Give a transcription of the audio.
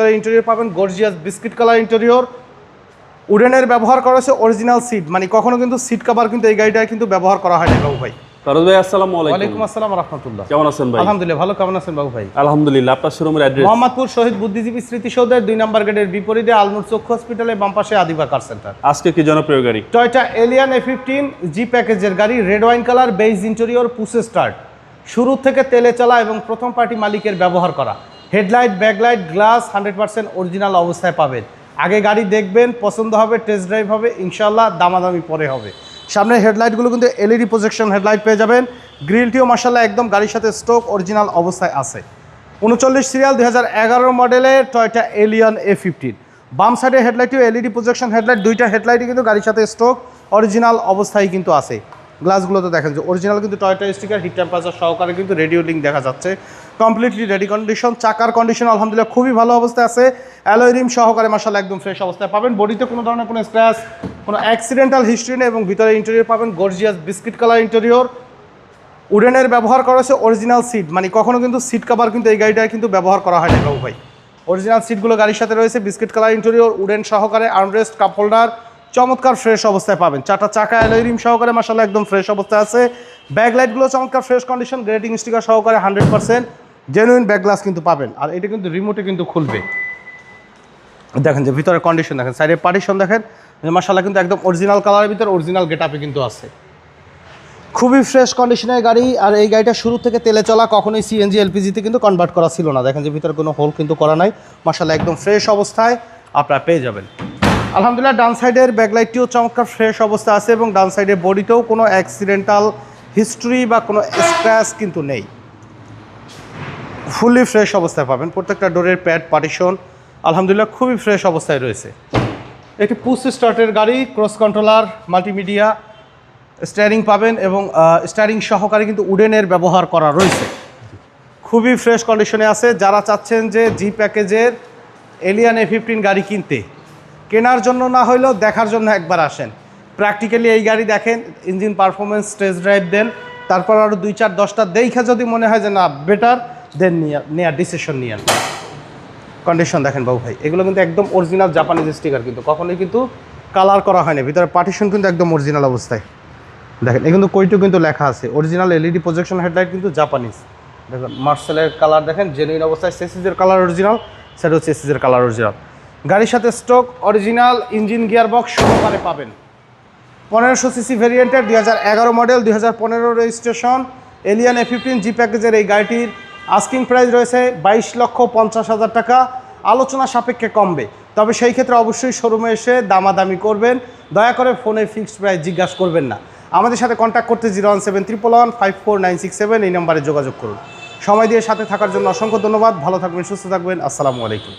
Interior পাবেন gorgeous biscuit colour interior. উডেনের ব্যবহার করা হয়েছে অরিজিনাল সিট মানে কখনো কিন্তু সিট কভার কিন্তু এই গাড়িটায় কিন্তু ব্যবহার করা হয় না বাবু ভাই। ফরজ ভাই আসসালামু আলাইকুম। ওয়ালাইকুম আসসালাম রহমতুল্লাহ। কেমন আছেন ভাই? আলহামদুলিল্লাহ ভালো। কেমন আছেন বাবু ভাই? আলহামদুলিল্লাহ আপনার শোরুমের অ্যাড্রেস মোহাম্মদপুর শহীদ বুদ্ধিজীবী স্মৃতিসৌধের দুই নম্বর গেটের বিপরীতে আলনুর চক্ষু হসপিটালে বাম পাশে আদিবা কার সেন্টার আজকে কি জনপ্রিয় গাড়ি? Toyota Allion A fifteen G প্যাকেজের গাড়ি red wine colour beige interior push start শুরু থেকে তেলে চলা এবং প্রথম পার্টি মালিকের ব্যবহার করা। Headlight, backlight, glass hundred percent original অবস্থায় পাবেন। আগে গাড়ি দেখবেন, পছন্দ হবে, টেস্ট ড্রাইভ হবে ইনশাল্লাহ দামাদামি পরে হবে। সামনের হেডলাইটগুলো কিন্তু এলইডি প্রজেকশন হেডলাইট পেয়ে যাবেন। গ্রিলটিও মার্শাল্লাহ একদম গাড়ির সাথে স্টোক অরিজিনাল অবস্থায় আছে। উনচল্লিশ সিরিয়াল দুই হাজার এগারো মডেলের টয়টা এলিয়ন এ ফিফটিন। বাম সাইডের হেডলাইটটিও এলইডি প্রজেকশন হেডলাইট, দুইটা হেডলাইটই কিন্তু গাড়ির সাথে স্টোক অরিজিনাল অবস্থায় কিন্তু আছে। গ্লাসগুলো তো দেখেন যে অরিজিনাল কিন্তু টয়টা স্টিকার হিট টেম্পারেচার সহকারে কিন্তু রেডিও লিঙ্ক দেখা যাচ্ছে। কমপ্লিটলি রেডি কন্ডিশন চাকার কন্ডিশন আলহামদুলিল্লাহ খুবই ভালো অবস্থায় আছে। রিম সহকারে মাসাল্লাহ একদম ফ্রেশ অবস্থায় পাবেন। বডিতে কোনো ধরনের কোনো স্ক্র্যাচ কোনো অ্যাক্সিডেন্টাল হিস্ট্রি নেই এবং ভিতরে ইন্টেরিয়র পাবেন গর্জিয়াস বিস্কিট কালার ইন্টেরিয়র উডেনের ব্যবহার করা হচ্ছে অরিজিনাল সিট মানে কখনো কিন্তু সিট কাভার কিন্তু এই গাড়িটায় কিন্তু ব্যবহার করা হয় না বাবু ভাই। অরিজিনাল সিটগুলো গাড়ির সাথে রয়েছে বিস্কিট কালার ইন্টেরিয়র উডেন সহকারে আর্মরেস্ট কাপ হোল্ডার চমৎকার ফ্রেশ অবস্থায় পাবেন। চারটা চাকা অ্যালয় রিম সহকারে মাসাল্লাহ একদম ফ্রেশ অবস্থায় আছে। ব্যাক লাইটগুলো চমৎকার ফ্রেশ কন্ডিশন গ্রেটিং স্টিকার সহকারে hundred percent genuine back glass কিন্তু পাবেন। আর এটা কিন্তু রিমোটে কিন্তু খুলবে। দেখেন যে ভিতরে কন্ডিশন দেখেন সাইডে পার্টিশন দেখেন মাসাল্লাহ কিন্তু একদম অরিজিনাল কালারের ভিতরে অরিজিনাল গেটআপে কিন্তু আছে। খুবই ফ্রেশ কন্ডিশনের গাড়ি, আর এই গাড়িটা শুরু থেকে তেলে চলা কখনোই সিএনজি এলপিজিতে কিন্তু কনভার্ট করা ছিল না। দেখেন যে ভিতরে কোনো হোল কিন্তু করা নাই। মাসাল্লাহ একদম ফ্রেশ অবস্থায় আপনারা পেয়ে যাবেন। আলহামদুলিল্লাহ, ডান সাইডের ব্যাকলাইটটিও চমৎকার ফ্রেশ অবস্থা আছে এবং ডান সাইডের বডিতেও কোনো অ্যাক্সিডেন্টাল হিস্ট্রি বা কোনো স্ক্র্যাচ কিন্তু নেই। ফুলি ফ্রেশ অবস্থায় পাবেন, প্রত্যেকটা ডোরের প্যাড পার্টিশন আলহামদুলিল্লাহ খুবই ফ্রেশ অবস্থায় রয়েছে। একটি পুশ স্টার্টের গাড়ি ক্রস কন্ট্রোলার মাল্টিমিডিয়া স্টিয়ারিং পাবেন এবং স্টিয়ারিং সহকারে কিন্তু উডেনের ব্যবহার করা রয়েছে। খুবই ফ্রেশ কন্ডিশনে আছে। যারা চাচ্ছেন যে জি প্যাকেজের এলিয়ান এ ফিফটিন গাড়ি কিনতে কেনার জন্য না হলেও দেখার জন্য একবার আসেন। প্র্যাকটিক্যালি এই গাড়ি দেখেন ইঞ্জিন পারফরমেন্স টেস্ট ড্রাইভ দেন, তারপর আরও দুই চার দশটা দেখা যদি মনে হয় যে না বেটার দেন নেওয়ার ডিসিশন নিয়ে কন্ডিশন দেখেন বাবু ভাই, এগুলো কিন্তু একদম অরিজিনাল জাপানিজ স্টিকার কিন্তু, কখনোই কিন্তু কালার করা হয়নি। ভিতরে পার্টিশন কিন্তু একদম অরিজিনাল অবস্থায়। দেখেন, এ কিন্তু কইটু কিন্তু লেখা আছে অরিজিনাল এলইডি প্রজেকশন হেডলাইট কিন্তু জাপানিজ দেখুন মার্সেলের কালার দেখেন জেনুইন অবস্থায় সেসিজের কালার অরিজিনাল সেটা হচ্ছে এসিজের কালার অরিজিনাল গাড়ির সাথে stock original engine gear box সহকারে পাবেন। পনেরোশো সিসি ভেরিয়েন্টের দুই হাজার এগারো মডেল, দুই হাজার পনেরো registration, Allion A fifteen G প্যাকেজের এই গাড়িটির আস্কিং প্রাইস রয়েছে বাইশ লক্ষ পঞ্চাশ হাজার টাকা। আলোচনা সাপেক্ষে কমবে, তবে সেই ক্ষেত্রে অবশ্যই শোরুমে এসে দামাদামি করবেন। দয়া করে ফোনে ফিক্সড প্রাইস জিজ্ঞাসা করবেন না। আমাদের সাথে কন্ট্যাক্ট করতে zero one seven triple one five four nine six seven এই নম্বরে যোগাযোগ করুন। সময় দিয়ে সাথে থাকার জন্য অসংখ্য ধন্যবাদ। ভালো থাকবেন, সুস্থ থাকবেন। আসসালামু আলাইকুম।